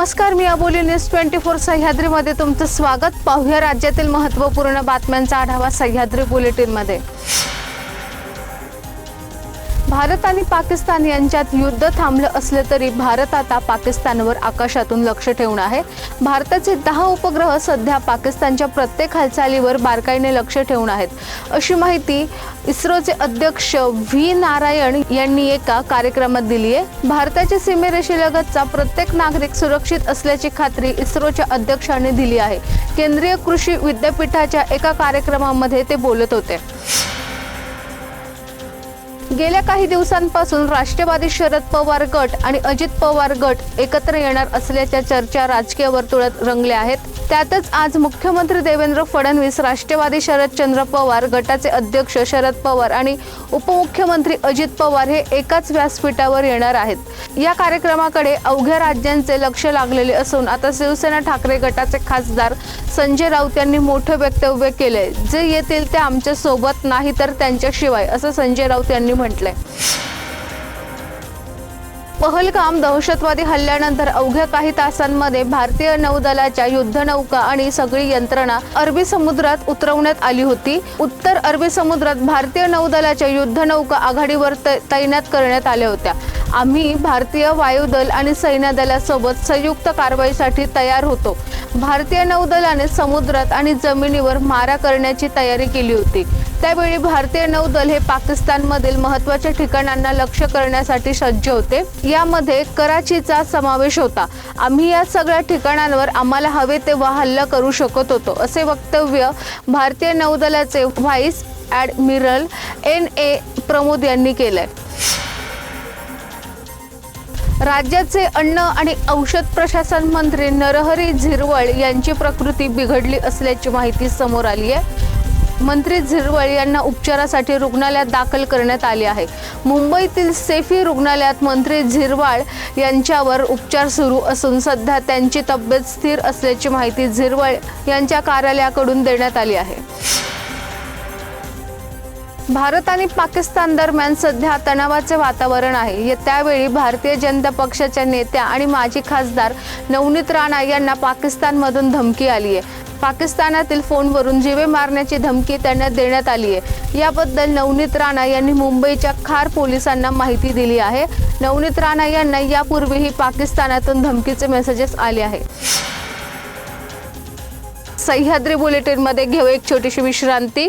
नमस्कार मी Aboli news twenty four सह्याद्रीमध्ये तुमचं स्वागत. पाहूया राज्यातील महत्त्वपूर्ण बातम्यांचा आढावा सह्याद्री बुलेटिनमध्ये. भारत आणि पाकिस्तान यांच्यात युद्ध थांबलं असलं तरी भारत आता पाकिस्तानवर आकाशातून लक्ष ठेवून आहे. भारताचे दहा उपग्रह सध्या पाकिस्तानच्या प्रत्येक हालचालीवर बारकाईने लक्ष ठेवून आहेत. अशी माहिती इस्रोचे अध्यक्ष व्ही नारायण यांनी एका कार्यक्रमात दिली आहे. भारताच्या सीमेरेषेलगतचा प्रत्येक नागरिक सुरक्षित असल्याची खात्री इस्रोच्या अध्यक्षांनी दिली आहे. केंद्रीय कृषी विद्यापीठाच्या एका कार्यक्रमामध्ये ते बोलत होते. गेल्या काही दिवसांपासून राष्ट्रवादी शरद पवार गट आणि अजित पवार गट एकत्र येणार असल्याच्या चर्चा राजकीय वर्तुळात रंगल्या आहेत. त्यातच आज मुख्यमंत्री देवेंद्र फडणवीस राष्ट्रवादी शरदचंद्र पवार गटाचे अध्यक्ष शरद पवार आणि उपमुख्यमंत्री अजित पवार हे एकाच व्यासपीठावर येणार आहेत. या कार्यक्रमाकडे अवघ्या राज्यांचे लक्ष लागलेले असून आता शिवसेना ठाकरे गटाचे खासदार संजय राऊत यांनी मोठे वक्तव्य केले जे येतील ते आमच्यासोबत नाही तर त्यांच्याशिवाय असं संजय राऊत यांनी म्हटलंय. पहलगाम दहशतवादी हल्ल्यानंतर अवघ्या काही तासांमध्ये भारतीय नौदलाच्या युद्धनौका आणि सगळी यंत्रणा अरबी समुद्रात उतरवण्यात आली होती. उत्तर अरबी समुद्रात भारतीय नौदलाच्या युद्धनौका आघाडीवर तै- तैनात करण्यात आल्या होत्या. आम्ही भारतीय वायुदल आणि सैन्यदलासोबत संयुक्त कारवाईसाठी तयार होतो. भारतीय नौदलाने समुद्रात आणि जमिनीवर मारा करण्याची तयारी केली होती. त्यावेळी भारतीय नौदल हे पाकिस्तानमधील महत्त्वाच्या ठिकाणांना लक्ष्य करण्यासाठी सज्ज होते. यामध्ये कराचीचा समावेश होता. आम्ही या सगळ्या ठिकाणांवर आम्हाला हवे तेव्हा हल्ला करू शकत होतो असे वक्तव्य भारतीय नौदलाचे vice admiral N A Pramod यांनी केलं आहे राज्याचे अन्न आणि औषध प्रशासन मंत्री नरहरी झिरवळ यांची प्रकृती बिघडली असल्याची माहिती समोर आली आहे. मंत्री झिरवळ यांना उपचारासाठी रुग्णालयात दाखल करण्यात आले आहे. मुंबईतील सेफी रुग्णालयात मंत्री झिरवाळ यांच्यावर उपचार सुरू असून सध्या त्यांची तब्येत स्थिर असल्याची माहिती झिरवळ यांच्या कार्यालयाकडून देण्यात आली आहे. भारत आणि पाकिस्तान दरम्यान सध्या तणावाचे वातावरण आहे. त्यावेळी भारतीय जनता पक्षाच्या नेत्या आणि माजी खासदार नवनीत राणा यांना पाकिस्तानमधून धमकी आली आहे. पाकिस्तानातील फोनवरून जीवे मारण्याची धमकी त्यांना देण्यात आली आहे. याबद्दल नवनीत राणा यांनी मुंबईच्या खार पोलिसांना माहिती दिली आहे. नवनीत राणा यांना यापूर्वीही पाकिस्तानातून धमकीचे मेसेजेस आले आहे सह्याद्री बुलेटिनमध्ये घेऊ एक छोटीशी विश्रांती.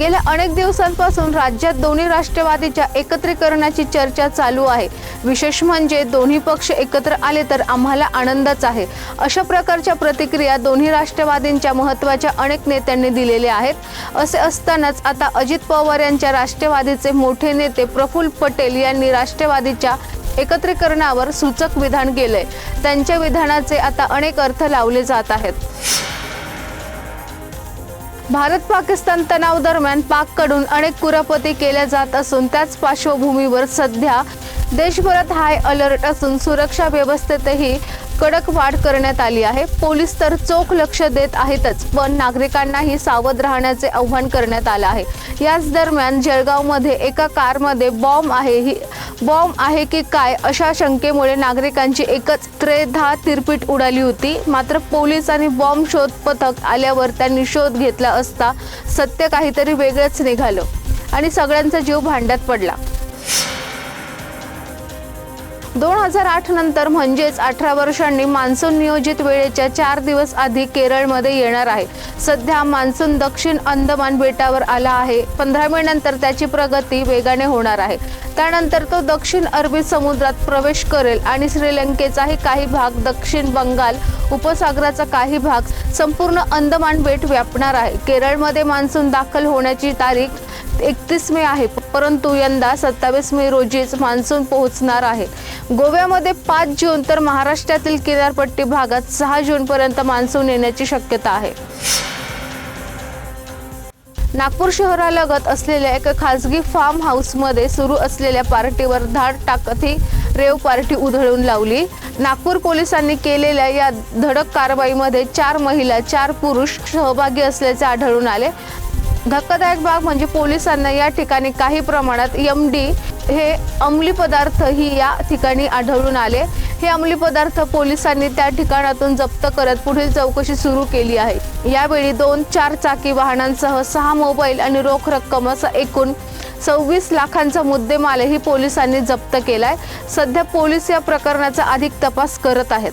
गेल्या अनेक दिवसांपासून राज्यात दोन्ही राष्ट्रवादीच्या एकत्रीकरणाची चर्चा चालू आहे. विशेष म्हणजे दोन्ही पक्ष एकत्र आले तर आम्हाला आनंदच आहे. अशा प्रकारच्या प्रतिक्रिया दोन्ही राष्ट्रवादींच्या महत्त्वाच्या अनेक नेत्यांनी दिलेल्या आहेत. असे असतानाच आता अजित पवार यांच्या राष्ट्रवादीचे मोठे नेते प्रफुल्ल पटेल यांनी राष्ट्रवादीच्या एकत्रीकरणावर सूचक विधान केलंय. त्यांच्या विधानाचे आता अनेक अर्थ लावले जात आहेत. भारत पाकिस्तान तणाव दरम्यान पाककडून अनेक कुरापती केल्या जात असून त्याच पार्श्वभूमीवर सध्या देशभरात हाय अलर्ट असून सुरक्षा व्यवस्थेतही कडक वाढ करण्यात आली आहे. पोलीस तर चोख लक्ष देत आहेतच पण नागरिकांनाही सावध राहण्याचे आव्हान करण्यात आलं आहे. याच दरम्यान जळगावमध्ये एका कारमध्ये बॉम्ब आहे. ही बॉम्ब आहे की काय अशा शंकेमुळे नागरिकांची एकच त्रेधा तिरपीट उडाली होती. मात्र पोलीस आणि बॉम्ब शोध पथक आल्यावर त्यांनी शोध घेतला असता सत्य काहीतरी वेगळंच निघालं आणि सगळ्यांचा जीव भांड्यात पडला. दोन हजार आठ नंतर म्हणजेच अठरा वर्षांनी मान्सून नियोजित वेळेच्या चार दिवस आधी केरळमध्ये येणार आहे. सध्या मान्सून दक्षिण अंदमान बेटावर आला आहे. पंधरा मे नंतर त्याची प्रगती वेगाने होणार आहे. त्यानंतर तो दक्षिण अरबी समुद्रात प्रवेश करेल आणि श्रीलंकेचाही काही भाग दक्षिण बंगाल उपसागराचा काही भाग संपूर्ण अंदमान बेट व्यापणार आहे. केरळमध्ये मान्सून दाखल होण्याची तारीख एकतीस मे आहे परंतु यंदा सत्तावीस मे रोजीच मान्सून पोहोचणार आहे. गोव्यामध्ये पाच जून तर महाराष्ट्रातील किनारपट्टी भागात सहा जूनपर्यंत मान्सून येण्याची शक्यता आहे. नागपूर शहरालगत असलेल्या एका खासगी फार्म हाऊसमध्ये सुरू असलेल्या पार्टीवर धाड टाकत ही रेव पार्टी उधळून लावली. नागपूर पोलिसांनी केलेल्या या धडक कारवाईमध्ये चार महिला चार पुरुष सहभागी असल्याचे आढळून आले. धक्कादायक बाब म्हणजे पोलिसांना या ठिकाणी काही प्रमाणात एम डी हे अंमली पदार्थ ही या ठिकाणी आढळून आले. हे अंमली पदार्थ पोलिसांनी त्या ठिकाणातून जप्त करत पुढील चौकशी सुरू केली आहे. यावेळी दोन चार चाकी वाहनांसह सहा मोबाईल आणि रोख रक्कम असा एकूण सव्वीस लाखांचा मुद्देमालही पोलिसांनी जप्त केलाय. सध्या पोलीस या प्रकरणाचा अधिक तपास करत आहेत.